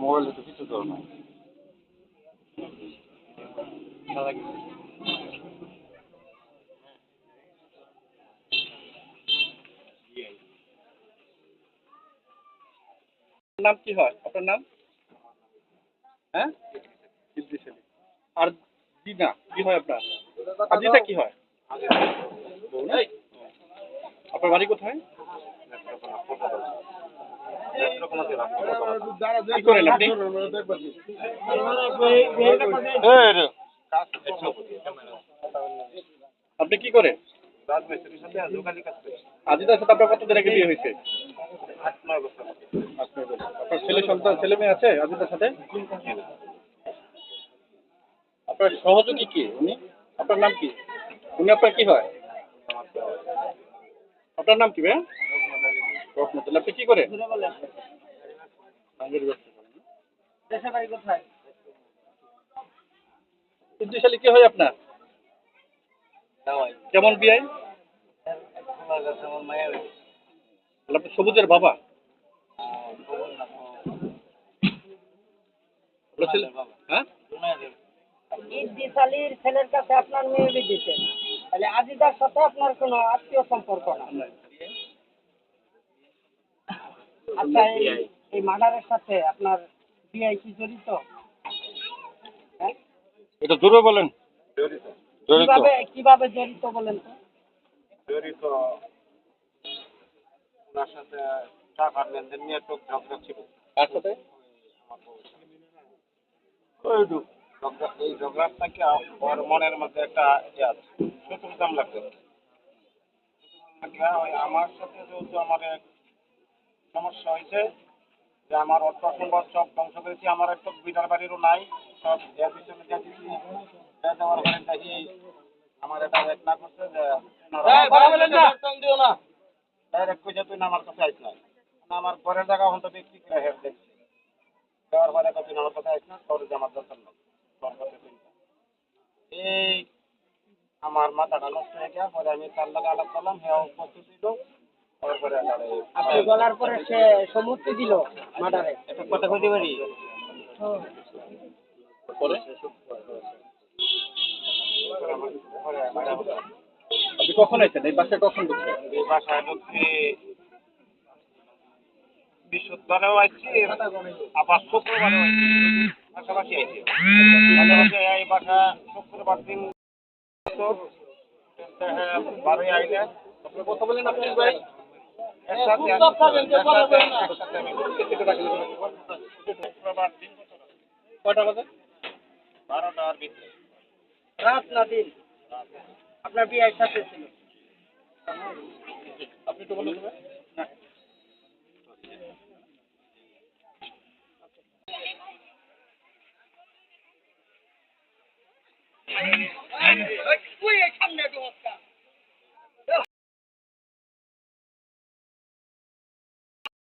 মোবাইলে তো কিছু তো না নাম কি হয়? আপনার নাম? হ্যাঁ? আর দিনা কি হয় আপনার? আজিজা কি হয়? আপনার বাড়ি কোথায়? কি করেন আপনি? আপনি কি করেন? আজিদার সাথে আপনার কতদিন আগে বিয়ে হয়েছে। আপনার ছেলে সন্তান, ছেলে মেয়ে আছে আজিদার সাথে? আপনার সহযোগী কি উনি? আপনার নাম কি? উনি আপনার কি হয়? আপনার নাম কি ভাই আপনি কি আলী কি হয় আপনার? কেমন আপনি সবুজের বাবা? হ্যাঁ? ছেলের কাছে আপনার মেয়ে দিচ্ছেন তাহলে আজিদার সাথে আপনার কোনো আত্মীয় সম্পর্ক না? আচ্ছা এই মার্ডারের সাথে আপনার বিআই কি জড়িত? হ্যাঁ? এটা জোরে বলেন। জড়িত। কীভাবে কীভাবে জড়িত বলেন তো? জড়িত। ওনার সাথে টাকার লেনদেন নিয়ে তো ঝগড়া ছিল। কার সাথে? এই ঝগড়ার থেকে ওর মনের মধ্যে একটা ইয়ে আছে। শত্রুতাম লাগছে লাগলে ওই আমার সাথে যেহেতু আমার এক সমস্যা হয়েছে যে আমার অর্থ সম্পদ সব ধ্বংস করেছি আমার একটা বিটার বাড়িরও নাই সব এর পিছনে দিয়ে দিচ্ছি দেওয়ার পরে দেখি আমার এটা এক না করছে যে ডাইরেক্ট কইছে তুই আমার কাছে আইস না। না, আমার ঘরের জায়গা এখন তো বিক্রি করে হের দেখছি। দেওয়ার পরে কত আমার কাছে আইস না তোর যে দরকার নেই তোর কাছে তুই যা। এই আমার মাথাটা নষ্ট হয়ে গেছে পরে আমি তার লগে আলাপ করলাম হ্যাঁ উপস্থিত দিল তারপরে আপনি বলার পরে সে সম্মতি দিল মার্ডারে একটা কথা কইতে পারি পরে পরে? বাইরে বললাম, আপনি কখন আছেন এই বাসায় কখন ঢুকছেন? এই বাসায় ঢুকছি বৃহস্পতিবারেও আসছি আবার শুক্রবারেও আসছি পাশাপাশি পাশাপাশি এই বাসা শুক্রবার দিন হ্যাঁ, বারোই আইলে আপনি কথা বলেন আপনি ভাই। একসাথে একসাথে একসাথে আমি শুক্রবার দিন কয়টা বাজে? বারোটার ভিতরে রাত না দিন? আপনার বিয়ের সাথে ছিল। আপনি তো। ভাই। না